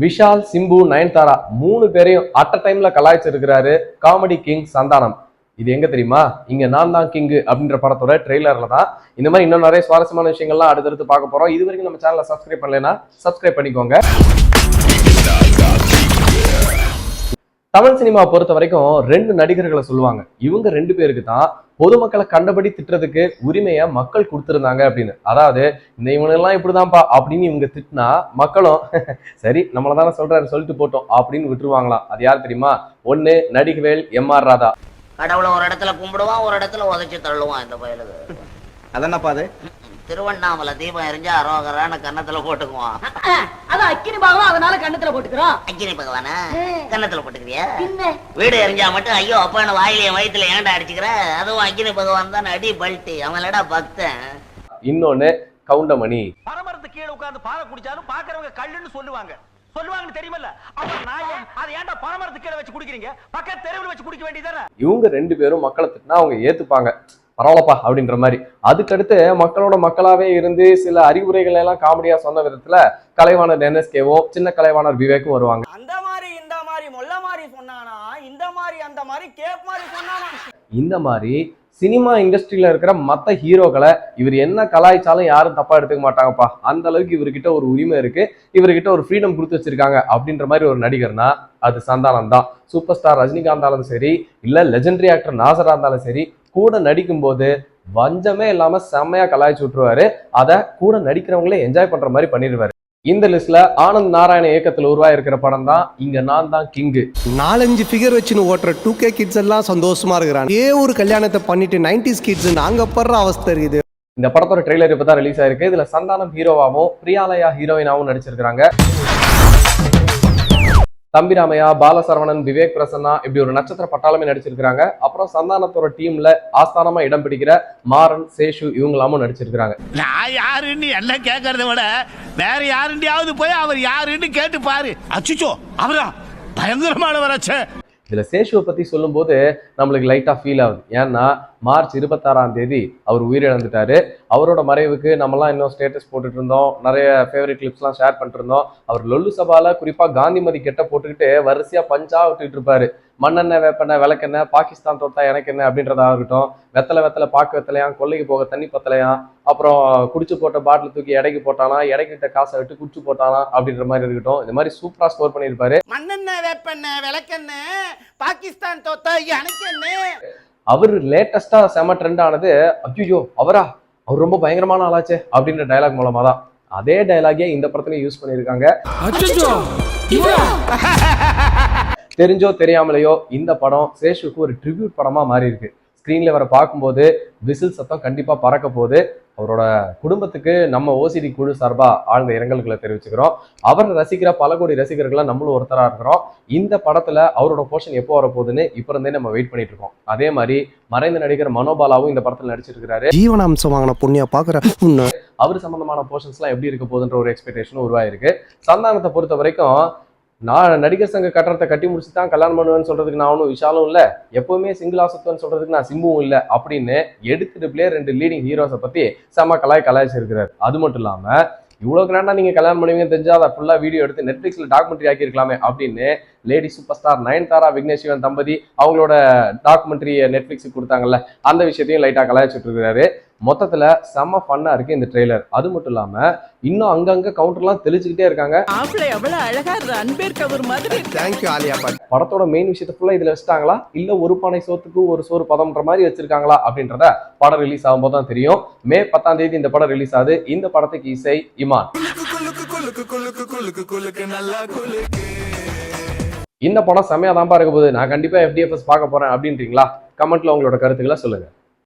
விஷால் சிம்பு நயன்தாரா மூணு பேரையும் at a டைம்ல கலாய்ச்சிருக்கிறாரு காமெடி கிங் சந்தானம். இது எங்க தெரியுமா? இங்க நான் தான் கிங் அப்படின்ற படத்தோட ட்ரெய்லர்ல தான். இந்த மாதிரி இன்னும் நிறைய சுவாரஸ்யமான விஷயங்கள்லாம் அடுத்தடுத்து பார்க்க போறோம். இது வரைக்கும் நம்ம சேனலை சப்ஸ்கிரைப் பண்ணலைன்னா சப்ஸ்கிரைப் பண்ணிக்கோங்க. தமிழ் சினிமா பொறுத்த வரைக்கும் ரெண்டு நடிகர்களை சொல்லுவாங்க. இவங்க ரெண்டு பேருக்கு தான் பொதுமக்களை கண்டபடி திட்டுறதுக்கு உரிமையை மக்கள் கொடுத்துருந்தாங்க அப்படின்னு. அதாவது இந்த இவனெல்லாம் இப்படிதான்ப்பா அப்படின்னு இவங்க திட்டினா மக்களும் சரி நம்மள தானே சொல்றாரு சொல்லிட்டு போட்டோம் அப்படின்னு விட்டுருவாங்களாம் அது யார் தெரியுமா? ஒண்ணு நடிகவேல் எம் ஆர் ராதா. கடவுளை ஒரு இடத்துல கும்பிடுவான் ஒரு இடத்துல உதைச்சு தள்ளுவான் இந்த பயலுக்கு அதென்னப்பா அது? திருவண்ணாமலை தீபம் எரிஞ்சா அரோகரான கன்னத்துல போட்டுக்குவான். அது அக்கினி பாகம் அதனால கண்ணத்துல போட்டுக்கிறோம். அக்கினி பகவானா? கன்னத்துல போட்டுக்கிறியா? வீடு எரிஞ்சா மட்டும் ஐயோ அப்பா என்ன வாயில என் வயித்துல ஏன்டா அடிச்சுக்கிற? அதுவும் அக்கினி பகவான் தான் அடி பல்ட்டி. அவன் இல்லடா பக்தன். இன்னொன்னு கவுண்டமணி. பரமரத்து கீழே உட்கார்ந்து பாலை குடிச்சாலும் பாக்குறவங்க கல்லுன்னு சொல்லுவாங்க. சொல்லுவாங்கன்னு தெரியுமல்ல? அப்ப நான் ஏன் அதை ஏன்டா பரமரத்து கீழே வச்சு குடிக்கிறீங்க? பக்கத்து தெருவில் வச்சு குடிக்க வேண்டியதானே இவங்க ரெண்டு பேரும் மக்களை திட்டினா அவங்க ஏத்துப்பாங்க. பரவாயில்லப்பா அப்படின்ற மாதிரி. அதுக்கடுத்து மக்களோட மக்களாவே இருந்து சில அறிவுரைகள் எல்லாம் காமெடியா சொன்ன விதத்துல கலைவாணர் என்எஸ்கேவும் சின்ன கலைவாணர் விவேக்கும் வருவாங்க. அந்த மாதிரி இந்த மாதிரி மொல்ல மாதிரி சொன்னானா இந்த மாதிரி அந்த மாதிரி கேப் மாதிரி சொன்னானா. இந்த மாதிரி சினிமா இண்டஸ்ட்ரியில இருக்கிற மற்ற ஹீரோக்களை இவர் என்ன கலாய்ச்சாலும் யாரும் தப்பா எடுத்துக்க மாட்டாங்கப்பா. அந்த அளவுக்கு இவர்கிட்ட ஒரு உரிமை இருக்கு. இவர்கிட்ட ஒரு ஃப்ரீடம் கொடுத்து வச்சிருக்காங்க அப்படின்ற மாதிரி ஒரு நடிகர்னா அது சந்தானம் தான். சூப்பர் ஸ்டார் ரஜினிகாந்த் இருந்தாலும் சரி இல்ல லெஜெண்டரி ஆக்டர் நாசரா இருந்தாலும் சரி கூட நடிக்கும்போது வஞ்சமே இல்லாம செம்மையா கலாய்ச்சி விட்டுருவாரு. அதை கூட நடிக்கிறவங்களே என்ஜாய் பண்ற மாதிரி பண்ணிடுவாரு. இந்த லிஸ்ட்ல ஆனந்த் நாராயண இயக்கத்துல உருவாயிருக்கிற படம் தான் இங்க நான் தான் கிங்கு. நாலஞ்சு ஃபிகர் வச்சுன்னு ஓட்டுற டூ கே கிட்ஸ் எல்லாம் சந்தோஷமா இருக்கிறாங்க. ஏ ஒரு கல்யாணத்தை பண்ணிட்டு நைன்டிஸ் கிட்ஸ் நாங்க படுற அவஸ்தை இருக்குது. இந்த படத்தோட ட்ரெய்லர் இப்பதான் ரிலீஸ் ஆயிருக்கு. இதுல சந்தானம் ஹீரோவாவும் பிரியாலயா ஹீரோயினாவும் நடிச்சிருக்காங்க தம்பிராமையா பாலசரவணன் விவேக் பிரசன்னா இப்படி ஒரு நட்சத்திர பட்டாளமே நடிச்சிருக்காங்க அப்புறம் சந்தானத்தோட டீம்ல ஆஸ்தானமா இடம் பிடிக்கிற மாறன் சேஷு இவங்களாமும் நடிச்சிருக்காங்க நான் யாருன்னு எல்லாம் கேட்கறத விட வேற யாருண்டியாவது போய் அவர் யாருன்னு கேட்டு பாரு. அச்சுச்சோ அவரா? பயங்கரமானவராச்சே. இதில் சேஷுவை பற்றி சொல்லும்போது நம்மளுக்கு லைட்டாக ஃபீல் ஆகுது. ஏன்னா மார்ச் இருபத்தாறாம் தேதி அவர் உயிரிழந்துட்டாரு. அவரோட மறைவுக்கு நம்மலாம் இன்னும் ஸ்டேட்டஸ் போட்டுட்டு இருந்தோம். நிறைய ஃபேவரட் கிளிப்ஸ்லாம் ஷேர் பண்ணிட்டு இருந்தோம். அவர் லொல்லு சபால குறிப்பா காந்திமதி கெட்ட போட்டுக்கிட்டு வரிசையா பஞ்சா விட்டுட்டு இருப்பாரு. மண்ணெண்ணெய் வேப்பெண்ணெய் விளக்கெண்ணெய் பாகிஸ்தான் தோட்டா எனக்கு என்ன அப்படின்றதா இருக்கட்டும். வெத்தலை வெத்தலை பாக்கு வெத்தலையாம் கொல்லைக்கு போக தண்ணி பத்தலையாம். அப்புறம் குடிச்சு போட்ட பாட்டில் தூக்கி எடைக்கு போட்டானா இடைக்கிட்ட காசை விட்டு குடிச்சு போட்டானா அப்படின்ற மாதிரி இருக்கட்டும். இந்த மாதிரி சூப்பரா ஸ்கோர் பண்ணியிருப்பாரு. மண்ணெண்ணெய் வேப்பெண்ணெய் விளக்கெண்ணெய் பாகிஸ்தான் தோத்த எனக்கு என்ன? அவர் லேட்டஸ்டா செம ட்ரெண்ட் ஆனது ஐயோ அவரா? அவர் ரொம்ப பயங்கரமான ஆளாச்சே அப்படின்ற டயலாக் மூலமா தான் அதே டயலாகே இந்த படத்துலயும் யூஸ் பண்ணியிருக்காங்க. தெரிஞ்சோ தெரியாமலையோ இந்த படம் சேஷுக்கு ஒரு ட்ரிபியூட் படமா மாறி இருக்கு ஸ்க்ரீன்ல வர பார்க்கும்போது விசில் சத்தம் கண்டிப்பா பறக்க போகுது. அவரோட குடும்பத்துக்கு நம்ம ஓசிடி குழு சார்பா ஆழ்ந்த இரங்கல்களை தெரிவிச்சுக்கிறோம். அவரை ரசிக்கிற பல கோடி ரசிகர்களா நம்மளும் ஒருத்தரா இருக்கிறோம். இந்த படத்துல அவரோட போர்ஷன் எப்போ வர போகுதுன்னு இப்ப இருந்தே நம்ம வெயிட் பண்ணிட்டு இருக்கோம். அதே மாதிரி மறைந்த நடிகர் மனோபாலாவும் இந்த படத்துல நடிச்சிருக்கிறாரு ஜீவனாம்சம் வாங்கின புண்ணிய பாக்குற உன்னை. அவர் சம்பந்தமான போர்ஷன்ஸ்லாம் எப்படி இருக்க போகுதுன்ற ஒரு எக்ஸ்பெக்டேஷனும் உருவாயிருக்கு. சந்தானத்தை பொறுத்த வரைக்கும் நான் நடிகர் சங்க கட்டணத்தை கட்டி முடிச்சு தான் கல்யாணம் பண்ணுவேன்னு சொல்றதுக்கு நான் ஒன்றும் விஷாலும் இல்லை. எப்பவுமே சிங்கிள் ஆசத்துவன்னு சொல்றதுக்கு நான் சிம்புவும் இல்லை. அப்படின்னு எடுத்துட்டு பிளே ரெண்டு லீடிங் ஹீரோஸை பத்தி செம கலாய் கலாய்ச்சிருக்கிறார். அது மட்டும் இல்லாம இவ்வளோ கிராண்டா நீங்க கல்யாணம் பண்ணுவீங்கன்னு தெரிஞ்சா அதை ஃபுல்லா வீடியோ எடுத்து நெட்ஃபிளிக்ஸ்ல டாக்குமெண்ட்ரி ஆக்கியிருக்கலாமே அப்படின்னு lady super star Nayanthara Vignesh Shivan தம்பதி அவங்களோட டாக்குமெண்ட்ரி நெட்ஃபிளிக்ஸுக்கு கொடுத்தாங்கல்ல அந்த விஷயத்தையும் லைட்டா கலாய்ச்சிட்டு இருக்கிறாரு. மொத்தத்துல செம்ம ஃபன்னா இருக்கு இந்த ட்ரெய்லர் அது மட்டும் இல்லாம இன்னும் அங்கங்க கவுண்டர்லாம் தெளிச்சுக்கிட்டே இருக்காங்க. ஆம்பளை எவ்வளவு அழகா அன்பேர் கவர் மாதிரி தேங்க்யூ ஆலியா பட் படத்தோட மெயின் விஷயத்தை ஃபுல்லா இதுல வச்சுட்டாங்களா? இல்ல ஒரு பானை சோத்துக்கு ஒரு சோறு பதம்ன்ற மாதிரி வச்சிருக்காங்களா அப்படின்றத படம் ரிலீஸ் ஆகும்போது தான் தெரியும். மே பத்தாம் தேதி இந்த படம் ரிலீஸ் ஆகுது. இந்த படத்துக்கு இசை இமான். இந்த படம் செம்மையா தான் இருக்க போகுது. நான் கண்டிப்பா எஃப்டிஎஃப்எஸ் பார்க்க போறேன் அப்படின்றீங்களா? கமெண்ட்ல உங்களோட கருத்துக்களை சொல்லுங்க.